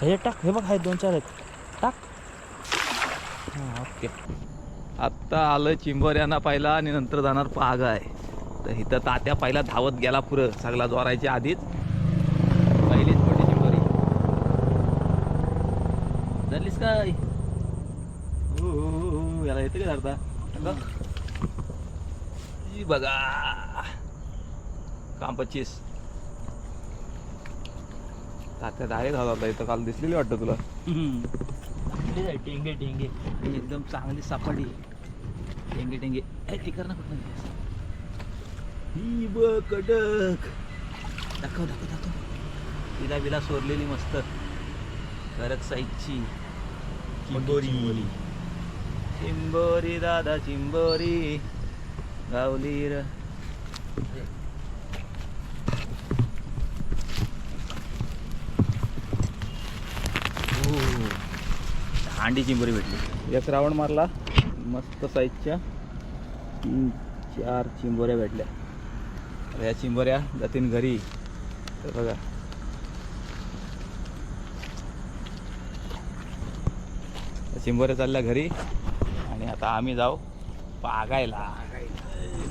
हे टाक हे बघ आहे दोन चार आहेत. टाक. हां ओके. आत्ता आलं चिंबोऱ्यांना पाहिला आणि नंतर जाणार पाग आहे. तर इथं तात्या पहिला धावत गेला पुरं सगळा जोरायच्या आधीच. पहिलीच मोठी चिंबोरी. धरलीस काय हो, हो, हो, हो, याला येते का धरता? बघा. काम पच्चीस. तात्या डायरेक्ट झाला होता इथं काल दिसलेली वाटतं तुला? टेंगे टेंगे. एकदम चांगली सापडी. टेंगे टेंगे. ती कर ना कुठं ही ब कडक. दाखव दाखव दाखव. तिला बिला सोरलेली मस्त. कडक साईजची. चिंबोरी. चिंबोरी दादा चिंबोरी. गावली र हांडी चिंबोरी भेटली. एक रावण मारला मस्त साईजच्या तीन चार चिंबोऱ्या भेटल्या. या चिंबोऱ्या जातीन घरी. तर बघा. चिंबोऱ्या चालल्या घरी. आणि आता आम्ही जाऊ बागायला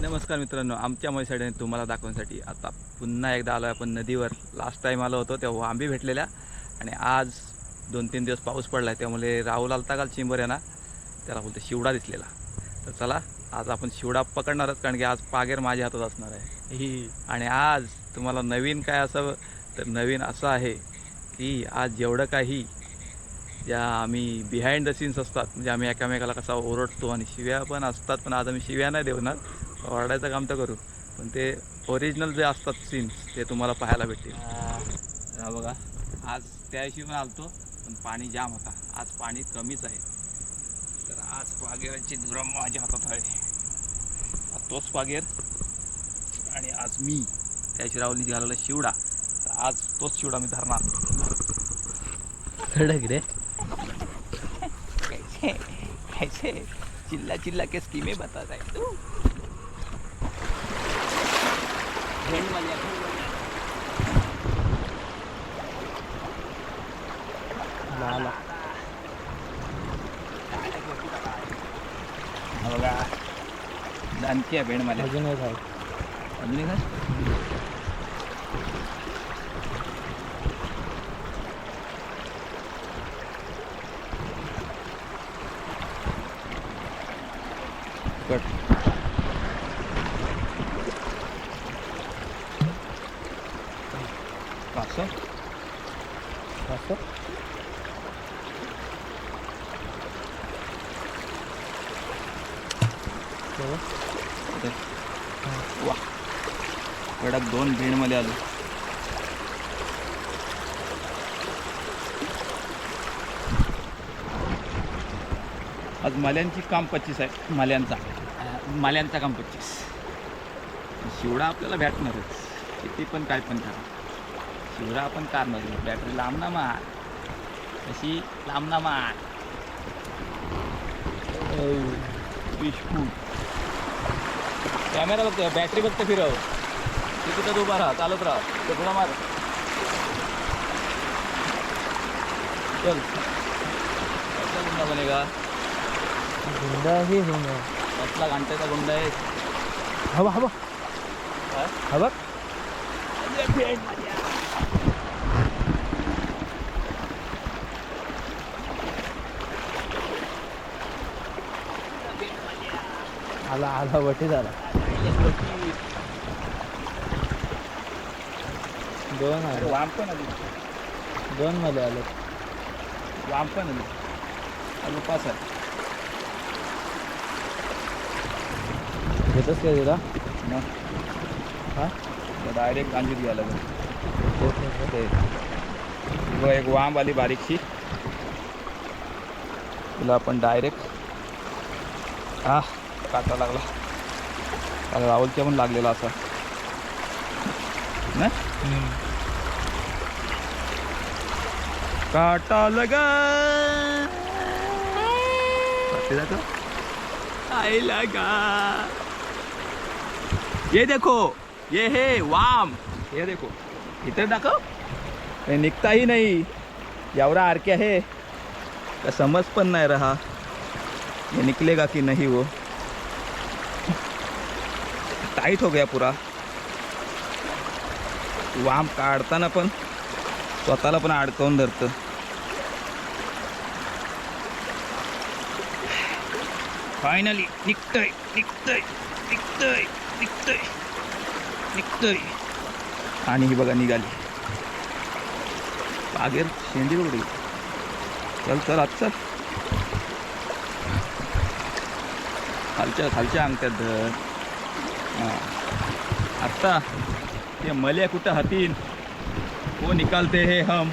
नमस्कार मित्रांनो आमच्या मैसाडीने तुम्हाला दाखवण्यासाठी आता पुन्हा एकदा आलो आपण नदीवर. लास्ट टाईम आलो होतो तेव्हा आंबी भेटलेल्या. आणि आज दोन तीन दिवस पाऊस पडला आहे त्यामुळे राहुल आलता काल चिंबऱ्याना त्याला बोलते शिवडा दिसलेला. तर चला आज आपण शिवडा पकडणारच कारण की आज पागेर माझ्या हातात असणार आहे. ही. आणि आज तुम्हाला नवीन काय असावं तर नवीन असं आहे की आज जेवढं काही ज्या आम्ही बिहाइंड द सीन्स असतात म्हणजे आम्ही एकामेकाला कसा ओरडतो आणि शिव्या पण असतात पण आज आम्ही शिव्या नाही देणार ओरडायचं काम तर करू. पण ते ओरिजिनल जे असतात सीन्स ते तुम्हाला पाहायला भेटतील. हा बघा आज त्या दिवशी पण आलतो. पण पाणी जाम होता. आज पाणी कमीच आहे. तर आज पागेराची धुरम माझ्या हातात आहे. तोच पागेर आणि आज मी त्या राहुलनी घालवला शिवडा. तर आज तोच शिवडा मी धरणार. रे. कैसे चिल्ला चिल्ला के स्कीमें बता है तू. लाला हा बघा आहे भेंड मला अजून एक आहे अजून एक आहे? कट पाच असं वा. कडक दोन भेंडमध्ये आलो. आज माल्यांची काम पच्चीस आहे. माल्यांचा. माल्यांचा काम पच्चीस. शिवडा आपल्याला भेटणारच. किती पण काय पण करा. शिवडा आपण काढणार बॅटरी लांब ना मार. कशी? लांब ना मार. विस्फूट कॅमेरा बघतो बॅटरी बघतो फिरव. तिथं उभा राहा चालत राहा. ते पुढं मार. चल. कसला गुंडा बनेगा गुंडा ही होऊन कसला घंट्याचा गुंडा आहे? हवा हवा. हा? हवा. आला आला वटी झाला. दोन आले. वाम पण आली. दोन मध्ये आले. वाम पण आली. अजून पाच आहे घेतच काय तुला? मग. हा? डायरेक्ट गांजीत घ्यायला लागेल. एक वांब आली बारीकशी. तुला आपण डायरेक्ट हा काटा लागला. काल राहुलच्या पण लागलेला असा. ना काटा लगा. आई लगा. ये देखो ये हे वाम. हे देखो. इथे दाखव. हे निघताही नाही. एवढा आरके आहे का समज पण नाही रहा. हे निकलेगा की नाही वो? टाईट हो गया पुरा. वाम काढताना पण स्वतःला पण अडकवून धरतं. फायनली निघतंय निघतंय निघतंय निघतंय निघतंय. आणि ही बघा निघाली. बागेर शेंडी बघडी चल चल आज चल. खालच्या खालच्या अंगठ्यात धर. आत्ता ते मले कुठं हातीन? वो निकालते हे हम.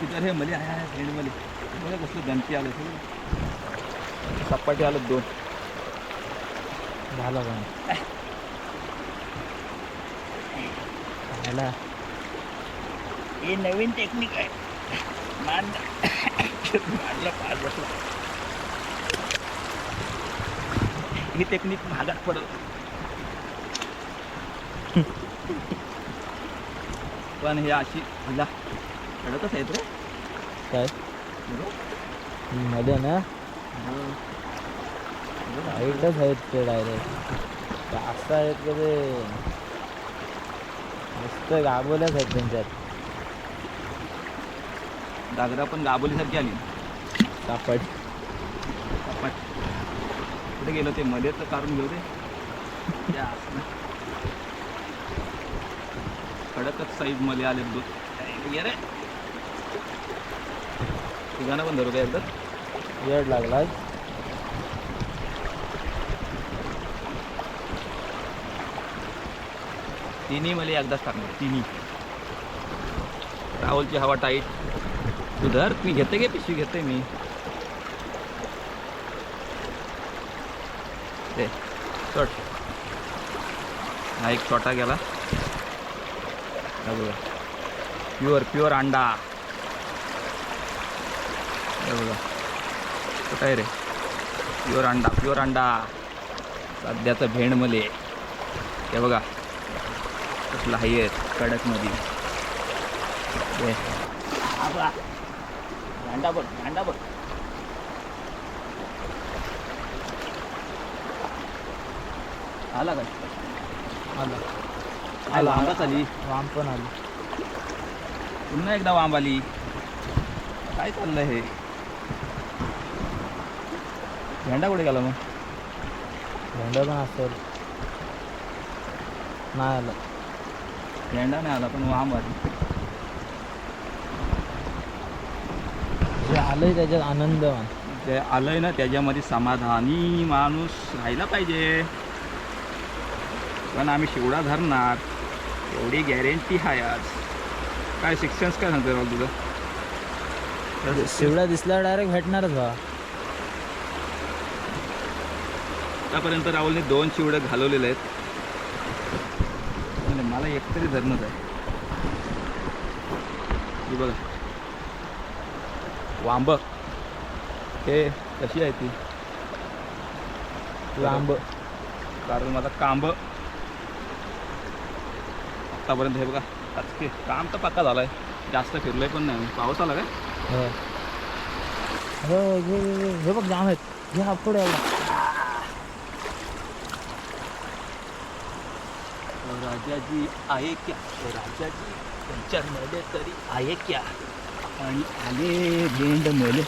तिथं हे मले आहे भेंड मले. बघा कसलं गणती आलं सगळं सपाटी आलं दोन. झालं पण खायला हे नवीन टेक्निक आहे. मान मारलं पार बसला ही टेक्निक महागात पडत पण हे अशी हिला अडतच आहेत रे. काय? मध्ये ना? साईडच आहेत ते डायरेक्ट जास्त आहेत का ते? मस्त गाबोल्याच आहेत त्यांच्यात. दादरा पण गाबोलीसारखी आली. सापड. आपण कुठे गेलो ते? मध्ये तर काढून घेऊ असं. कडकच साईजमध्ये आले दूध रे. पण धरू का एकदा? वेळ लागला तिन्ही मला एकदाच टाकणार तिन्ही. राहुलची हवा टाईट तू धर मी घेते गे पिशवी? घेते मी. ते चट हा एक छोटा गेला. बघा. प्युअर प्युअर अंडा. बघा. कुठं आहे रे? प्युअर अंडा प्युअर अंडा. सध्याचं भेंड मले हे बघा. कसला हाय कडकमध्ये बघ भांडा बघ. आला काय आला. आला. आंबाच आली. वाम पण आली. पुन्हा एकदा वांब आली. काय चाललंय हे? झेंडा कुठे गेला मग? झेंडा पण असेल. नाही आलं. झेंडा नाही आला पण वांब आली. जे आलंय त्याच्यात आनंद. मान ते आलंय ना त्याच्यामध्ये समाधानी माणूस राहिला पाहिजे. पण आम्ही शिवडा धरणार. एवढी गॅरंटी आहे आज. काय शिक्षण काय सांगतो राहुल तुझं? शिवडा दिसला डायरेक्ट भेटणारच बा. आतापर्यंत राहुलने दोन शिवडं घालवलेले आहेत. मला एकतरी धरणंच आहे. बघा. वांब. हे कशी आहे ती? लांब कारण माझा कांब. आतापर्यंत हे बघा आजके काम तर पक्का झालाय. जास्त फिरलोय पण नाही. पाऊस आला काय? हो. हो. हे बघ जाम आहेत. घे हा पुढे राजाजी आहे क्या? राजाजी त्यांच्यामध्ये तरी आहे क्या? आणि आले भेंड मले.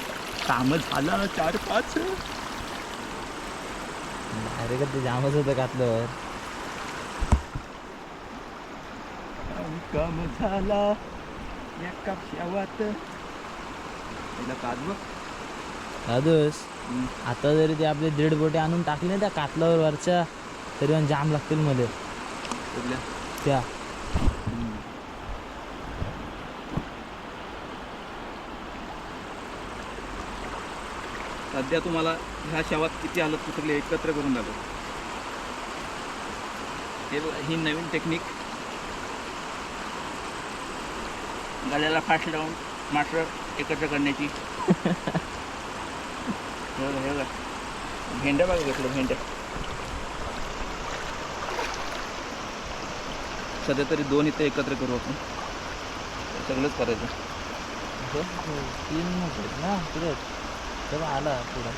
काम झालं चार पाच डायरेक्ट ते जामच होतं घातल्यावर आणि काम झाला. एका शेवात पहिला काच बघ हम्म. आता जरी ते आपले दीड बोटे आणून टाकले त्या कातलावर वरच्या तरी पण जाम लागतील मध्ये? त्या. सध्या तुम्हाला ह्या शेवात किती आलं सगळे एकत्र करून दाखव. हे ही नवीन टेक्निक गळ्याला फास्ट लावून मात्र एकत्र करण्याची. हे बघा, हे बघा. भेंड्या बघा घेतलं भेंड्या सध्या तरी दोन इथे एकत्र करू आपण. सगळंच करायचं. हे तीन आहेत ना पुढे तेव्हा आला पुढं.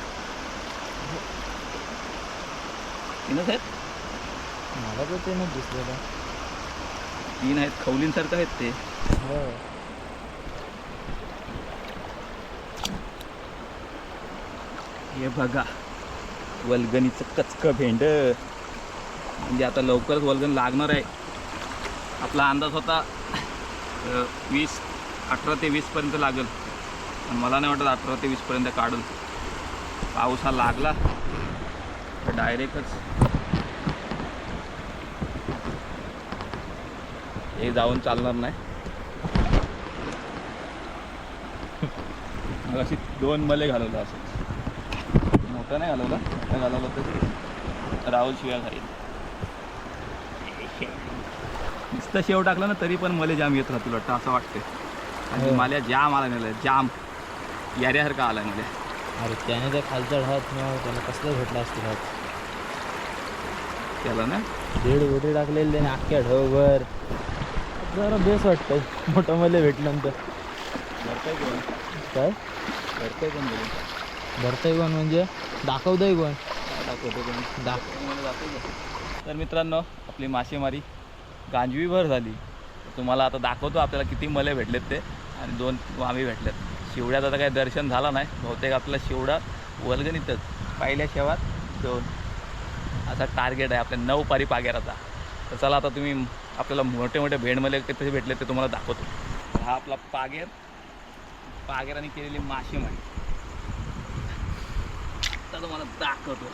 तीनच आहेत? मला तर ते नाही दिसलेलं. तीन आहेत खवलींसारखं आहेत ते. हो. हे बघा वलगणीचं कचकं भेंड. म्हणजे आता लवकरच वलगण लागणार आहे. आपला अंदाज होता वीस अठरा ते वीसपर्यंत लागेल. पण मला नाही वाटत अठरा ते वीसपर्यंत काढून. पाऊस हा लागला तर डायरेक्टच हे जाऊन चालणार नाही. मग अशी दोन मले घालवलं असं. मोठा नाही घालवला. मोठा घालवला तर राहुल शिव्या खाईल नुसतं शेव टाकलं ना तरी पण मले जाम येत राहतील वाटतं असं वाटतंय. आणि हो. मला जाम आला नेलं जाम. याऱ्यासारखं आला मला अरे त्याने त्या खालचा ढात मग त्याला कसलं भेटला असतं ढात त्याला ना? दीड गोटी टाकलेली त्याने अख्ख्या ढवभर जरा बेस वाटतंय. मोठं मला भेटल्यानंतर. काय? भरतंय कोण बोलून. भरतंय कोण म्हणजे दाखवतंय कोण दाखवतो कोण दाख तर मित्रांनो आपली मासेमारी गांजवी भर झाली. तुम्हाला आता दाखवतो आपल्याला किती मले भेटलेत ते. आणि दोन वामी भेटलेत. शिवड्यात आता काही दर्शन झालं नाही. बहुतेक आपला शिवडा वलगणीतच. पहिल्या शेवात दोन. असा टार्गेट आहे. आपल्या नऊ पारी पाग्याराचा तर चला आता तुम्ही आपल्याला मोठे मोठे भेंडमले कसे भेटले ते तुम्हाला दाखवतो. हा आपला पागेर. पागेराने केलेली मासेमारी. आता तुम्हाला दाखवतो.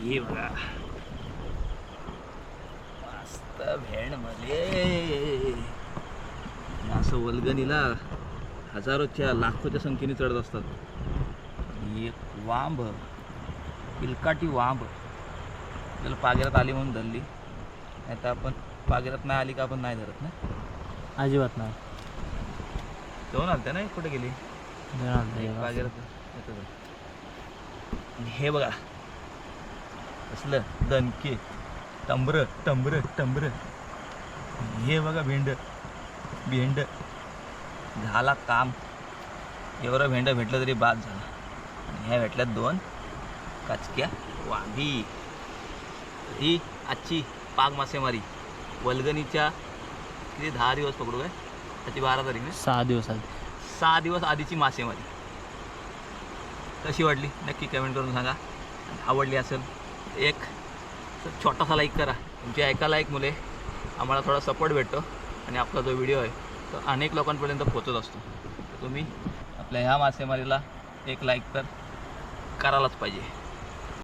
हे बघा. मस्त भेंडमध्ये असं वल्गणीला हजारोच्या लाखोच्या संख्येने चढत असतात. एक वांब पिलकाटी वांब. आपल्याला पागेरात आली म्हणून धरली. नाही तर आपण पागेरात नाही आली का आपण नाही धरत ना? अजिबात नाही. जाऊन आलत्या ना कुठे गेली? हे बघा कसलं दणके टंबर टंबर टंबर हे बघा भेंड भेंड झाला काम. एवढं भेंड भेटलं तरी बाद झाला. आणि ह्या भेटल्यात दोन काचक्या वांगी. ही आजची पाग मासेमारी. वल्गणीच्या किती दहा दिवस पकडू काय? त्याची बारा तारीख ना? सहा दिवस आधी. सहा दिवस आधीची मासेमारी. कशी वाटली नक्की कमेंट करून सांगा. आवडली असेल एक छोटासा लाईक करा. तुमची ऐकायला एक मुले. आम्हाला थोडा सपोर्ट भेटतो. आणि आपला जो व्हिडिओ आहे तो अनेक लोकांपर्यंत पोचत असतो. तर तुम्ही आपल्या ह्या मासेमारीला एक लाईक तर करायलाच पाहिजे.